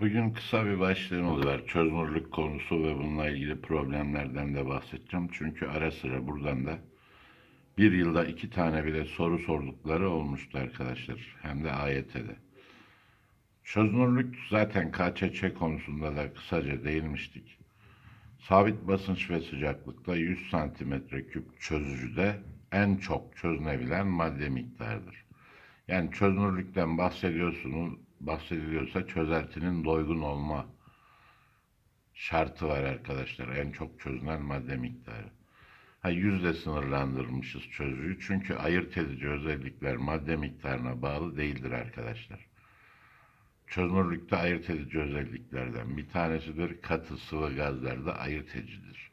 Bugün kısa bir başlığımız var. Çözünürlük konusu ve bununla ilgili problemlerden de bahsedeceğim. Çünkü ara sıra buradan da bir yılda iki tane bile soru sordukları olmuştu arkadaşlar. Hem de AYT'de. Çözünürlük zaten KÇÇ konusunda da kısaca değinmiştik. Sabit basınç ve sıcaklıkta 100 santimetre küp çözücüde en çok çözünebilen madde miktarıdır. Yani çözünürlükten bahsediyorsunuz, bahsediliyorsa çözeltinin doygun olma şartı var arkadaşlar. En çok çözünen madde miktarı. Ha yüzde sınırlandırmışız çözücüyü. Çünkü ayırt edici özellikler madde miktarına bağlı değildir arkadaşlar. Çözünürlükte ayırt edici özelliklerden bir tanesidir. Katı sıvı gazlarda ayırt edicidir.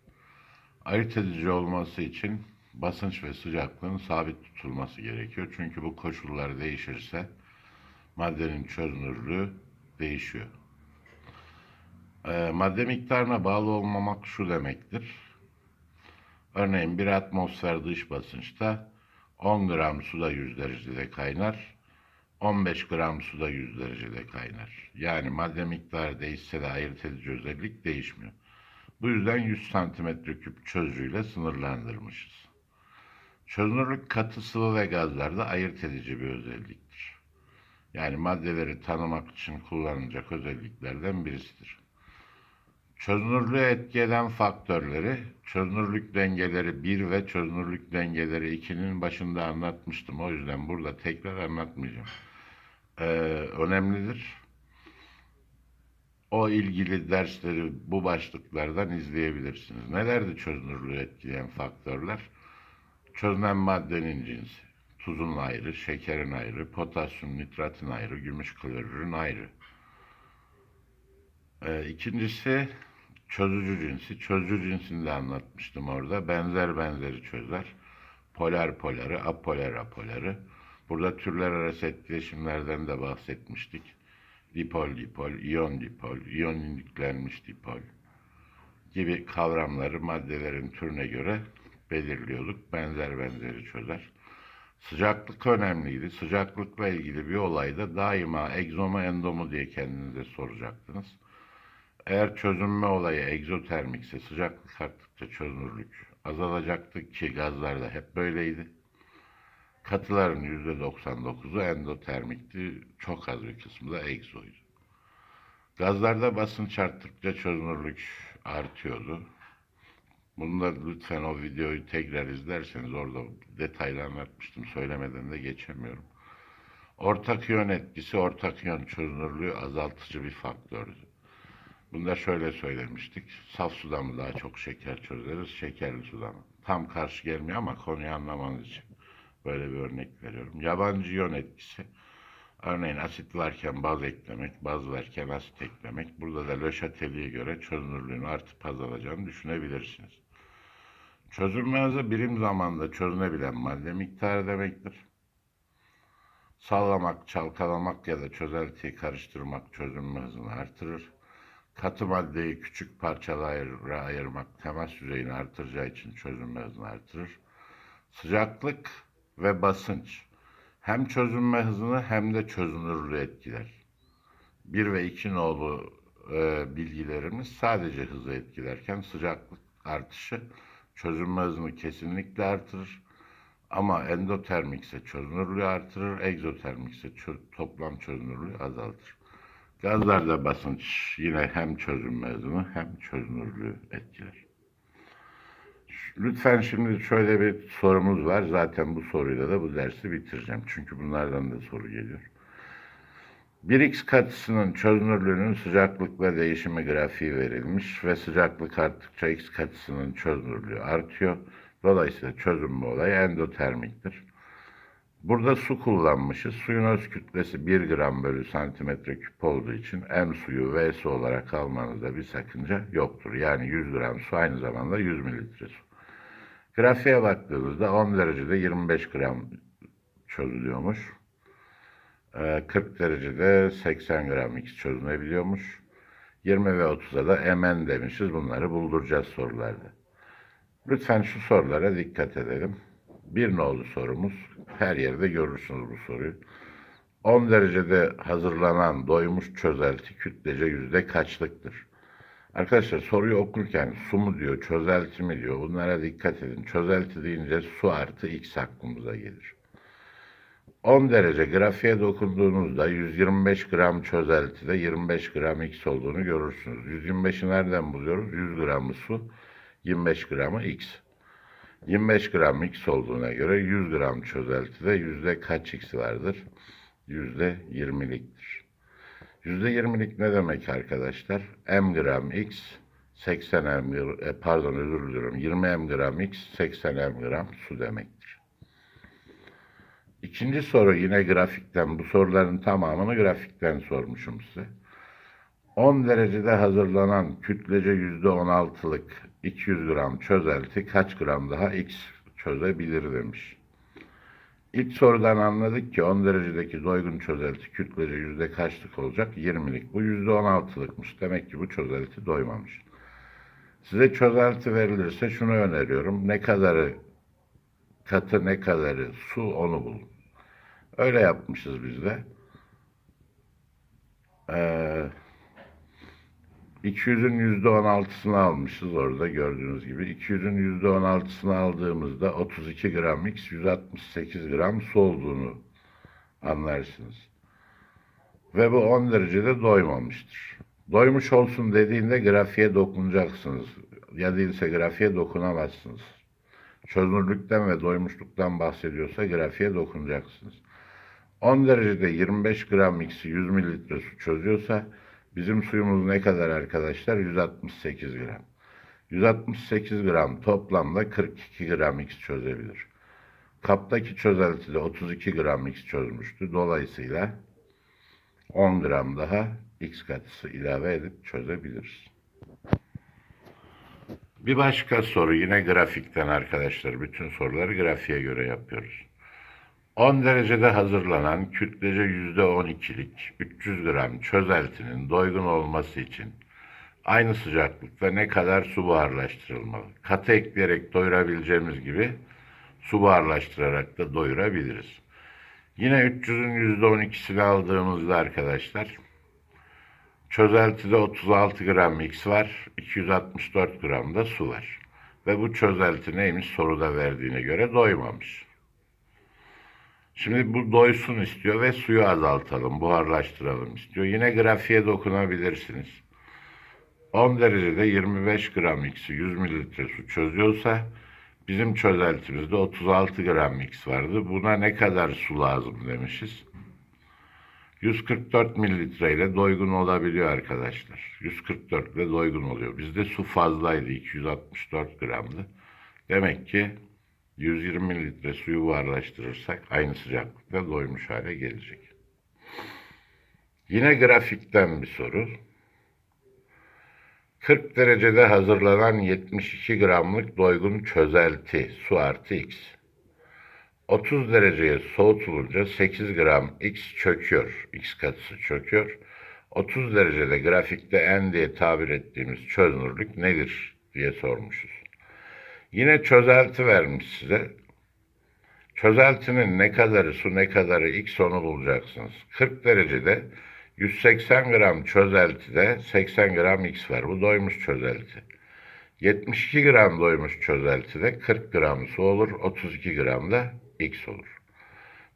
Ayırt edici olması için basınç ve sıcaklığın sabit tutulması gerekiyor. Çünkü bu koşullar değişirse maddenin çözünürlüğü değişiyor. Ee, madde miktarına bağlı olmamak şu demektir. Örneğin bir atmosfer dış basınçta 10 gram suda 100 derecede kaynar, 15 gram suda 100 derecede kaynar. Yani madde miktarı değişse de ayırt edici özellik değişmiyor. Bu yüzden 100 santimetre küp çözücüyle sınırlandırmışız. Çözünürlük katı sıvı ve gazlarda ayırt edici bir özelliktir. Yani maddeleri tanımak için kullanılacak özelliklerden birisidir. Çözünürlüğü etki eden faktörleri, çözünürlük dengeleri 1 ve çözünürlük dengeleri 2'nin başında anlatmıştım. O yüzden burada tekrar anlatmayacağım. Ee, önemlidir. O ilgili dersleri bu başlıklardan izleyebilirsiniz. Nelerdi çözünürlüğü etkileyen faktörler? Çözünen maddenin cinsi. Tuzun ayrı, şekerin ayrı, potasyum nitratın ayrı, gümüş klorürün ayrı. Ee, ikincisi çözücü cinsi. Çözücü cinsini de anlatmıştım orada. Benzer benzeri çözer. Polar poları, apolar apoları. Burada türler arası etkileşimlerden de bahsetmiştik. Dipol dipol, iyon dipol, iyoniklenmiş dipol gibi kavramları maddelerin türüne göre belirliyorduk. Benzer benzeri çözer. Sıcaklık önemliydi. Sıcaklıkla ilgili bir olayda daima egzomu endomu diye kendinize soracaktınız. Eğer çözünme olayı egzotermikse sıcaklık arttıkça çözünürlük azalacaktı ki gazlarda hep böyleydi. Katıların %99'u endotermikti. Çok az bir kısmı da egzoydu. Gazlarda basınç arttıkça çözünürlük artıyordu. Bunu da lütfen o videoyu tekrar izlerseniz orada detaylı anlatmıştım. Söylemeden de geçemiyorum. Ortak iyon etkisi, ortak iyon çözünürlüğü azaltıcı bir faktördü. Bunu da şöyle söylemiştik. Saf suda mı daha çok şeker çözeriz, şekerli suda mı? Tam karşı gelmiyor ama konuyu anlamanız için böyle bir örnek veriyorum. Yabancı iyon etkisi. Örneğin asit varken baz eklemek, baz varken asit eklemek. Burada da Le Chatelier'e göre çözünürlüğün artıp azalacağını düşünebilirsiniz. Çözünme hızı birim zamanda çözünebilen madde miktarı demektir. Sallamak, çalkalamak ya da çözeltiyi karıştırmak çözünme hızını artırır. Katı maddeyi küçük parçalara ayırmak temas yüzeyini artıracağı için çözünme hızını artırır. Sıcaklık ve basınç hem çözünme hızını hem de çözünürlüğü etkiler. 1 ve 2 nolu e, bilgilerimiz sadece hızı etkilerken sıcaklık artışı çözünme hızını kesinlikle artırır. Ama endotermik ise çözünürlüğü artırır, egzotermik ise çö- toplam çözünürlüğü azaltır. Gazlarda basınç yine hem çözünme hızını hem çözünürlüğü etkiler. Lütfen şimdi şöyle bir sorumuz var. Zaten bu soruyla da bu dersi bitireceğim. Çünkü bunlardan da soru geliyor. 1x katısının çözünürlüğünün sıcaklıkla değişimi grafiği verilmiş ve sıcaklık arttıkça x katısının çözünürlüğü artıyor. Dolayısıyla çözünme olayı endotermiktir. Burada su kullanmışız. Suyun öz kütlesi 1 gram bölü santimetre küp olduğu için M suyu Vs olarak almanızda bir sakınca yoktur. Yani 100 gram su aynı zamanda 100 mililitre su. Grafiğe baktığımızda 10 derecede 25 gram çözülüyormuş. Ee, 40 derecede 80 gram X çözünebiliyormuş. 20 ve 30'a da MN demişiz. Bunları bulduracağız sorularda. Lütfen şu sorulara dikkat edelim. Bir nolu sorumuz. Her yerde görürsünüz bu soruyu. 10 derecede hazırlanan doymuş çözelti kütlece yüzde kaçlıktır? Arkadaşlar soruyu okurken su mu diyor, çözelti mi diyor bunlara dikkat edin. Çözelti deyince su artı x aklımıza gelir. 10 derece grafiğe dokunduğunuzda 125 gram çözeltide 25 gram x olduğunu görürsünüz. 125'i nereden buluyoruz? 100 gramı su, 25 gramı x. 25 gram x olduğuna göre 100 gram çözeltide yüzde kaç x vardır? Yüzde 20'liktir. Yüzde 20'lik ne demek arkadaşlar? M gram x 80 m e, pardon özür diliyorum 20 m gram x 80 m gram su demektir. İkinci soru yine grafikten bu soruların tamamını grafikten sormuşum size. 10 derecede hazırlanan kütlece %16'lık 200 gram çözelti kaç gram daha X çözebilir demiş. İlk sorudan anladık ki 10 derecedeki doygun çözelti kütlece yüzde kaçlık olacak? 20'lik. Bu yüzde 16'lıkmış. Demek ki bu çözelti doymamış. Size çözelti verilirse şunu öneriyorum. Ne kadarı katı ne kadarı su onu bulun. Öyle yapmışız biz de. Ee, 200'ün %16'sını almışız orada gördüğünüz gibi. 200'ün %16'sını aldığımızda 32 gram X 168 gram su olduğunu anlarsınız. Ve bu 10 derecede doymamıştır. Doymuş olsun dediğinde grafiğe dokunacaksınız. Ya değilse grafiğe dokunamazsınız. Çözünürlükten ve doymuşluktan bahsediyorsa grafiğe dokunacaksınız. 10 derecede 25 gram X'i 100 mililitre su çözüyorsa Bizim suyumuz ne kadar arkadaşlar? 168 gram. 168 gram toplamda 42 gram X çözebilir. Kaptaki çözeltide 32 gram X çözmüştü. Dolayısıyla 10 gram daha X katısı ilave edip çözebiliriz. Bir başka soru yine grafikten arkadaşlar. Bütün soruları grafiğe göre yapıyoruz. 10 derecede hazırlanan kütlece %12'lik 300 gram çözeltinin doygun olması için aynı sıcaklıkta ne kadar su buharlaştırılmalı? Katı ekleyerek doyurabileceğimiz gibi su buharlaştırarak da doyurabiliriz. Yine 300'ün %12'sini aldığımızda arkadaşlar çözeltide 36 gram X var, 264 gram da su var. Ve bu çözelti neymiş soruda verdiğine göre doymamış. Şimdi bu doysun istiyor ve suyu azaltalım, buharlaştıralım istiyor. Yine grafiğe dokunabilirsiniz. 10 derecede 25 gram X'i 100 mililitre su çözüyorsa bizim çözeltimizde 36 gram X vardı. Buna ne kadar su lazım demişiz. 144 mililitre ile doygun olabiliyor arkadaşlar. 144 ile doygun oluyor. Bizde su fazlaydı. 264 gramdı. Demek ki 120 mililitre suyu buharlaştırırsak aynı sıcaklıkta doymuş hale gelecek. Yine grafikten bir soru. 40 derecede hazırlanan 72 gramlık doygun çözelti su artı x. 30 dereceye soğutulunca 8 gram x çöküyor. X katısı çöküyor. 30 derecede grafikte n diye tabir ettiğimiz çözünürlük nedir diye sormuşuz. Yine çözelti vermiş size. Çözeltinin ne kadarı su ne kadarı x onu bulacaksınız. 40 derecede 180 gram çözeltide 80 gram x var. Bu doymuş çözelti. 72 gram doymuş çözeltide 40 gram su olur. 32 gram da x olur.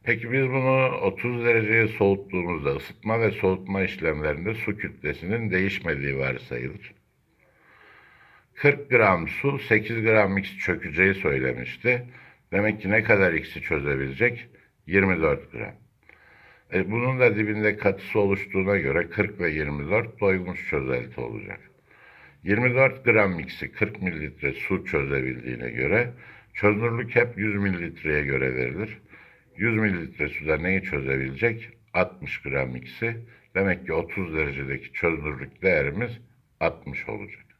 Peki biz bunu 30 dereceye soğuttuğumuzda ısıtma ve soğutma işlemlerinde su kütlesinin değişmediği varsayılır. 40 gram su 8 gram x çökeceği söylemişti. Demek ki ne kadar x'i çözebilecek? 24 gram. E, bunun da dibinde katısı oluştuğuna göre 40 ve 24 doymuş çözelti olacak. 24 gram x'i 40 mililitre su çözebildiğine göre çözünürlük hep 100 mililitreye göre verilir. 100 mililitre suda neyi çözebilecek? 60 gram x'i. Demek ki 30 derecedeki çözünürlük değerimiz 60 olacak.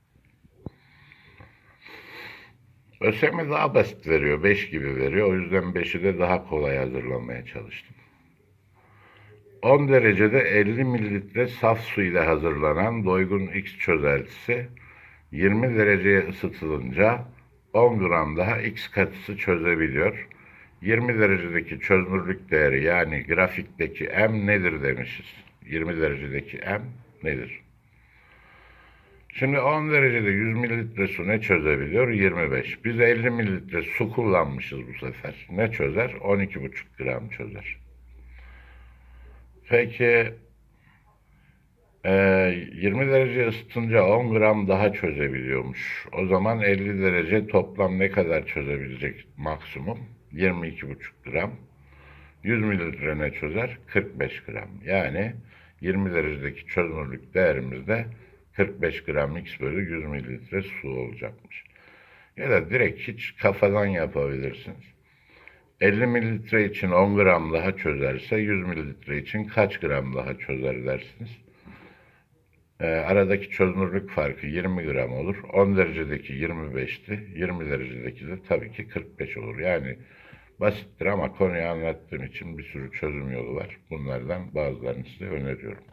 ÖSYM daha basit veriyor. 5 gibi veriyor. O yüzden 5'i de daha kolay hazırlamaya çalıştım. 10 derecede 50 mililitre saf su ile hazırlanan doygun X çözeltisi 20 dereceye ısıtılınca 10 gram daha X katısı çözebiliyor. 20 derecedeki çözünürlük değeri yani grafikteki M nedir demişiz. 20 derecedeki M nedir? Şimdi 10 derecede 100 mililitre su ne çözebiliyor? 25. Biz 50 mililitre su kullanmışız bu sefer. Ne çözer? 12,5 gram çözer. Peki e, 20 derece ısıtınca 10 gram daha çözebiliyormuş. O zaman 50 derece toplam ne kadar çözebilecek maksimum? 22,5 gram. 100 mililitre ne çözer? 45 gram. Yani 20 derecedeki çözünürlük değerimizde 45 gram x bölü 100 mililitre su olacakmış. Ya da direkt hiç kafadan yapabilirsiniz. 50 mililitre için 10 gram daha çözerse 100 mililitre için kaç gram daha çözer dersiniz. Ee, aradaki çözünürlük farkı 20 gram olur. 10 derecedeki 25'ti. 20 derecedeki de tabii ki 45 olur. Yani basittir ama konuyu anlattığım için bir sürü çözüm yolu var. Bunlardan bazılarını size öneriyorum.